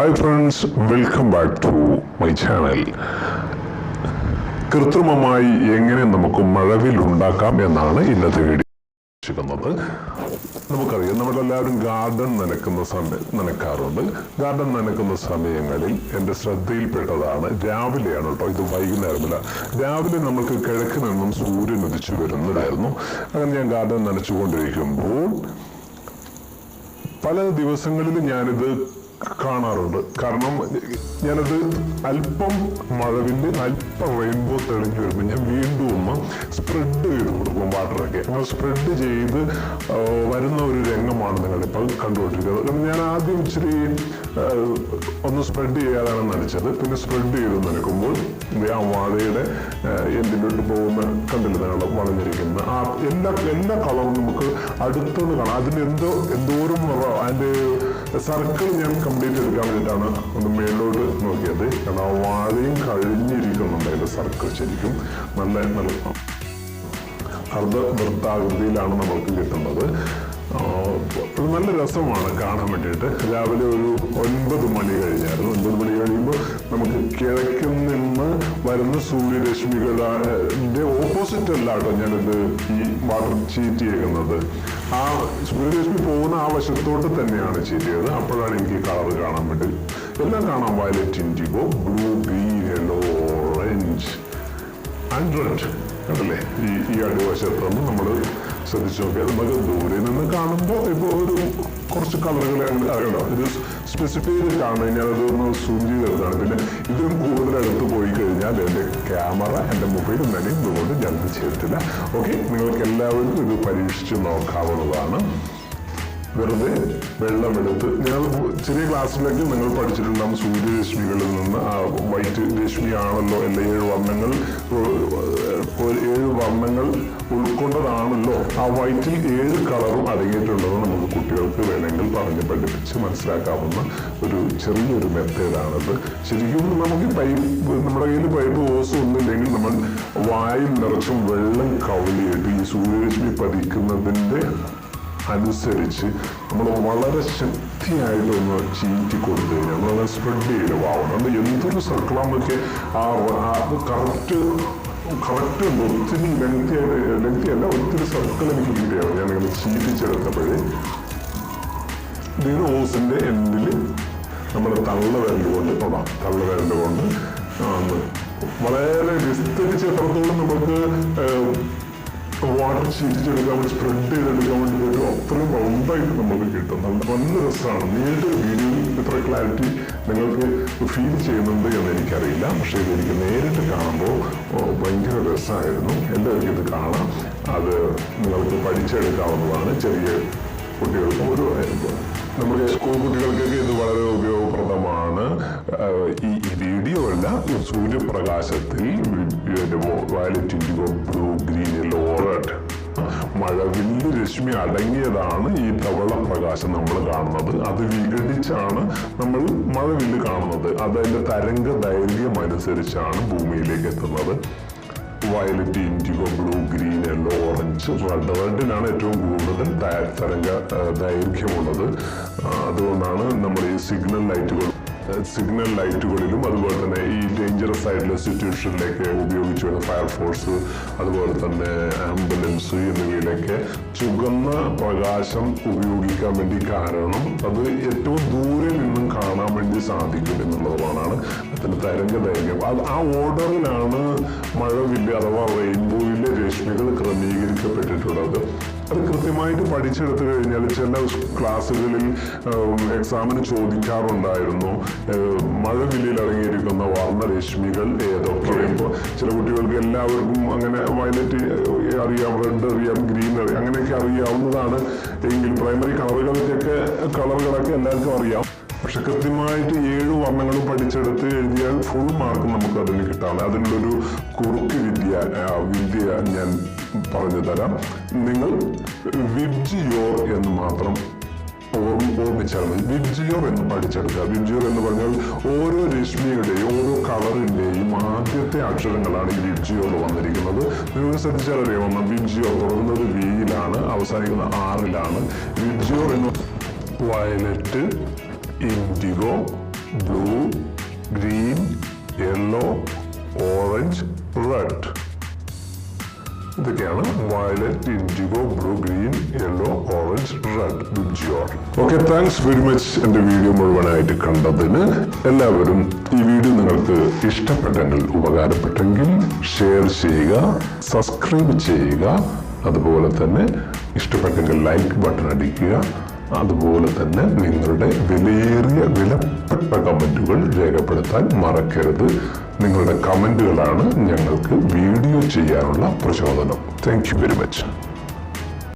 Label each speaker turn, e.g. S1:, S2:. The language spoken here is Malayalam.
S1: Hi friends welcome back to my channel കൃത്രിമമായി എങ്ങനെ നമുക്ക് മഴവിൽ ഉണ്ടാക്കാം എന്നാണ് ഇന്നത്തെ വീഡിയോ നമുക്കറിയാം നമ്മളെല്ലാവരും ഗാർഡൻ നനക്കുന്ന സമയം നനക്കാറുണ്ട്. ഗാർഡൻ നനക്കുന്ന സമയങ്ങളിൽ എന്റെ ശ്രദ്ധയിൽപ്പെട്ടതാണ് രാവിലെയാണ് കേട്ടോ ഇത് വൈകുന്നേരമില്ല. രാവിലെ നമുക്ക് കിഴക്ക് നിന്നും സൂര്യൻ ഉദിച്ചു വരുന്നതായിരുന്നു. അങ്ങനെ ഞാൻ ഗാർഡൻ നനച്ചുകൊണ്ടിരിക്കുമ്പോൾ പല ദിവസങ്ങളിലും ഞാനിത് കാണാറുണ്ട്. കാരണം ഞാനത് അല്പം മഴവിൽ അല്പം റെയിൻബോ തെളിഞ്ഞു വരുമ്പോൾ ഞാൻ വീണ്ടും ഒന്ന് സ്പ്രെഡ് ചെയ്ത് കൊടുക്കും വാട്ടറൊക്കെ അങ്ങനെ സ്പ്രെഡ് ചെയ്ത് വരുന്ന ഒരു രംഗമാണ് നിങ്ങളിപ്പോൾ കണ്ടുകൊണ്ടിരിക്കുന്നത്. കാരണം ഞാൻ ആദ്യം ഇച്ചിരി ഒന്ന് സ്പ്രെഡ് ചെയ്യാതാണ് നനച്ചത് പിന്നെ സ്പ്രെഡ് ചെയ്ത് നനക്കുമ്പോൾ ആ വാഴയുടെ എന്തിലോട്ട് പോകുന്ന കണ്ടില്ല നിങ്ങൾ വളഞ്ഞിരിക്കുന്ന ആ എല്ലാ എല്ലാ കളറും നമുക്ക് അടുത്തുനിന്ന് കാണാം. അതിന് എന്തോ എന്തോരം അതിന്റെ സർക്കിൾ ഞാൻ കംപ്ലീറ്റ് എടുക്കാൻ വേണ്ടിയിട്ടാണ് ഒന്ന് മേലോട്ട് നോക്കിയത്. കാരണം ആ വാഴയും കഴിഞ്ഞിരിക്കുന്നുണ്ട് അതിന്റെ സർക്കിൾ ശരിക്കും. നല്ല നല്ല അർദ്ധ വൃത്താകൃതിയിലാണ് നമ്മൾക്ക് കിട്ടുന്നത്. നല്ല രസമാണ് കാണാൻ വേണ്ടിയിട്ട്. രാവിലെ ഒരു ഒൻപത് മണി കഴിഞ്ഞായിരുന്നു. ഒൻപത് മണി കഴിയുമ്പോൾ നമുക്ക് കിഴക്കിൽ നിന്ന് വരുന്ന സൂര്യരശ്മികളുടെ ഓപ്പോസിറ്റ് അല്ല കേട്ടോ ഞാനിത് ഈ വാട്ടർ ചീറ്റ് ചെയ്യുന്നത്. ആ സൂര്യരശ്മി പോകുന്ന ആ വശത്തോട്ട് തന്നെയാണ് ചീറ്റ് ചെയ്തത്. അപ്പോഴാണ് എനിക്ക് കളർ കാണാൻ വേണ്ടി. എല്ലാം കാണാം. Violet indigo blue green yellow orange and red കണ്ടല്ലേ? ഈ ഈ അടിവശത്തൊന്നും നമ്മൾ ശ്രദ്ധിച്ചു നോക്കിയാൽ നമുക്ക് ദൂരെ നിന്ന് കാണുമ്പോൾ ഇപ്പോൾ ഒരു കുറച്ച് കളറുകൾ അറിയണോ. ഇത് സ്പെസിഫൈ ചെയ്ത് കാണുന്നു കഴിഞ്ഞാൽ അതൊന്ന് സൂം ചെയ്തെടുത്താണ് പിന്നെ ഇതിലും കൂടുതൽ അടുത്ത് പോയി കഴിഞ്ഞാൽ എന്റെ ക്യാമറ എന്റെ മൊബൈൽ നനയും ഇതുകൊണ്ട് ഞാൻ ചെയ്തിട്ടില്ല ഓക്കെ നിങ്ങൾക്ക് എല്ലാവർക്കും ഇത് പരീക്ഷിച്ച് നോക്കാവുന്നതാണ്. വെറുതെ വെള്ളമെടുത്ത് ഞങ്ങൾ ചെറിയ ക്ലാസ്സിലൊക്കെ നിങ്ങൾ പഠിച്ചിട്ടുണ്ടാകും സൂര്യരശ്മികളിൽ നിന്ന്. ആ വൈറ്റ് രശ്മിയാണല്ലോ അല്ലെ ഏഴ് വർണങ്ങൾ. ഏഴ് വർണങ്ങൾ ഉൾക്കൊണ്ടതാണല്ലോ. ആ വൈറ്റിൽ ഏഴ് കളറും അടങ്ങിയിട്ടുള്ളത് നമുക്ക് കുട്ടികൾക്ക് വേണമെങ്കിൽ പറഞ്ഞ് പഠിപ്പിച്ച് മനസ്സിലാക്കാവുന്ന ഒരു ചെറിയൊരു മെത്തേഡാണത്. ശരിക്കും നമുക്ക് പൈപ്പ് നമ്മുടെ കയ്യിൽ പൈപ്പ് ഓസ് ഒന്നുമില്ലെങ്കിൽ നമ്മൾ വായിൽ നിറച്ചും വെള്ളം കൗളിയിട്ട് ഈ സൂര്യരശ്മി പതിക്കുന്നതിന്റെ അനുസരിച്ച് നമ്മൾ വളരെ ശക്തിയായിട്ട് ഒന്ന് ചീറ്റി കൊടുത്തു കഴിഞ്ഞാൽ നമ്മൾ സ്പ്രെഡ് ചെയ്ത് വാവണം. അത് എന്തൊരു സർക്കിളാകുമ്പോഴൊക്കെ ആ അത് കറക്റ്റ് കറക്റ്റ് ഒത്തിരി ലെങ്തി ആയിട്ട് ലെങ്തി അല്ല ഒത്തിരി സർക്കിൾ എനിക്ക് കിട്ടിയാണ് ഞാനിങ്ങനെ ചീറ്റിച്ചെടുത്തപ്പോഴേ ഇതിന് ഓസിന്റെ എൻഡിൽ നമ്മൾ തള്ള വിരൽ കൊണ്ട് തൊടാം തള്ള വിരൽ കൊണ്ട് ആണ് വളരെ വിസ്തരിച്ച് എത്രത്തോളം നമുക്ക് വാട്ടർ ചീറ്റിച്ചെടുക്കാൻ വേണ്ടി സ്പ്രെഡ് ചെയ്തെടുക്കാൻ വേണ്ടി പറ്റും അത്രയും റൗണ്ടായിട്ട് നമുക്ക് കിട്ടും നല്ല നല്ല രസമാണ് നേരിട്ട് വീഡിയോയിൽ ഇത്ര ക്ലാരിറ്റി നിങ്ങൾക്ക് ഫീൽ ചെയ്യുന്നുണ്ട് എന്ന് എനിക്കറിയില്ല പക്ഷേ ഇത് എനിക്ക് നേരിട്ട് കാണുമ്പോൾ ഭയങ്കര രസമായിരുന്നു എല്ലാവർക്കും ഇത് കാണാം അത് നിങ്ങൾക്ക് പഠിച്ചെടുക്കാവുന്നതാണ് ചെറിയ കുട്ടികൾക്കും ഒരു നമ്മുടെ സ്കൂൾ കുട്ടികൾക്കൊക്കെ ഇത് വളരെ ഉപയോഗപ്രദമാണ് ഈ വീഡിയോ അല്ല സൂര്യപ്രകാശത്തിൽ വയലറ്റ് ഇൻഡിഗോ മഴവില്ല് രശ്മി അടങ്ങിയതാണ് ഈ ധവള പ്രകാശം നമ്മൾ കാണുന്നത്. അത് വിഘടിച്ചാണ് നമ്മൾ മഴവില്ല് കാണുന്നത്. അതതിന്റെ തരംഗ ദൈർഘ്യം അനുസരിച്ചാണ് ഭൂമിയിലേക്ക് എത്തുന്നത്. Violet indigo blue green yellow orange red റെഡിനാണ് ഏറ്റവും കൂടുതൽ തരംഗ ദൈർഘ്യമുള്ളത്. അതുകൊണ്ടാണ് നമ്മൾ ഈ സിഗ്നൽ ലൈറ്റുകൾ സിഗ്നൽ ലൈറ്റുകളിലും അതുപോലെ തന്നെ ഈ ഡേഞ്ചറസ് ആയിട്ടുള്ള സിറ്റുവേഷനിലേക്ക് ഉപയോഗിച്ചു വരുന്ന ഫയർഫോഴ്സ് അതുപോലെ തന്നെ ആംബുലൻസ് എന്നിവയിലൊക്കെ ചുവന്ന പ്രകാശം ഉപയോഗിക്കാൻ വേണ്ടി കാരണം അത് ഏറ്റവും ദൂരെ നിന്നും കാണാൻ വേണ്ടി സാധിക്കും എന്നുള്ളതാണ് അതിന് തരംഗ ദൈർഘ്യം. അത് ആ ഓർഡറിലാണ് മഴവില്ല് അഥവാ റെയിൻബോയിലെ രശ്മികൾ ക്രമീകരിക്കപ്പെട്ടിട്ടുള്ളത്. അത് കൃത്യമായിട്ട് പഠിച്ചെടുത്തു കഴിഞ്ഞാൽ ചില ക്ലാസ്സുകളിൽ എക്സാമിന് ചോദിക്കാറുണ്ടായിരുന്നു മഴവില്ലിൽ അടങ്ങിയിരിക്കുന്ന വർണരശ്മികൾ ഏതൊക്കെ ഇപ്പോൾ ചില കുട്ടികൾക്ക് എല്ലാവർക്കും അങ്ങനെ വയലറ്റ് അറിയാം റെഡ് അറിയാം ഗ്രീൻ അറിയാം അങ്ങനെയൊക്കെ അറിയാവുന്നതാണ്. എങ്കിൽ പ്രൈമറി കളറുകൾക്കൊക്കെ കളറുകളൊക്കെ എല്ലാവർക്കും അറിയാം. പക്ഷെ കൃത്യമായിട്ട് ഏഴ് വർണങ്ങളും പഠിച്ചെടുത്ത് എഴുതിയാൽ ഫുൾ മാർക്ക് നമുക്ക് അതിന് കിട്ടാണ്. അതിനുള്ളൊരു കുറുക്ക് വിദ്യ വിദ്യ ഞാൻ പറഞ്ഞു തരാം. നിങ്ങൾ വിബ്ജിയോർ എന്ന് മാത്രം ഓർമ്മ ഓർമ്മിച്ചാൽ മതി. വിബ്ജിയോർ എന്ന് പഠിച്ചെടുക്കുക. വിബ്ജിയോർ എന്ന് പറഞ്ഞാൽ ഓരോ രശ്മിയുടെയും ഓരോ കളറിന്റെയും ആദ്യത്തെ അക്ഷരങ്ങളാണ് ഈ വിബ്ജിയോർ വന്നിരിക്കുന്നത്. നിങ്ങൾ ശ്രദ്ധിച്ചാൽ അറിയാവുന്ന വിബ്ജിയോർ തുടങ്ങുന്നത് വിയിലാണ് അവസാനിക്കുന്നത് ആറിലാണ്. വിബ്ജിയോർ എന്ന് violet indigo blue green yellow orange red. ഇതൊക്കെയാണ് violet indigo blue green yellow orange red VIBGYOR okay thanks very much എന്റെ വീഡിയോ മുഴുവനായിട്ട് കണ്ടതിന് എല്ലാവരും ഈ വീഡിയോ നിങ്ങൾക്ക് ഇഷ്ടപ്പെട്ടെങ്കിൽ ഉപകാരപ്പെട്ടെങ്കിൽ ഷെയർ ചെയ്യുക സബ്സ്ക്രൈബ് ചെയ്യുക. അതുപോലെ തന്നെ ഇഷ്ടപ്പെട്ടെങ്കിൽ ലൈക്ക് ബട്ടൺ അടിക്കുക. അതുപോലെ തന്നെ നിങ്ങളുടെ വിലയേറിയ വിലപ്പെട്ട കമന്റുകൾ രേഖപ്പെടുത്താൻ മറക്കരുത്. നിങ്ങളുടെ കമന്റുകളാണ് ഞങ്ങൾക്ക് വീഡിയോ ചെയ്യാനുള്ള പ്രചോദനം. Thank you very much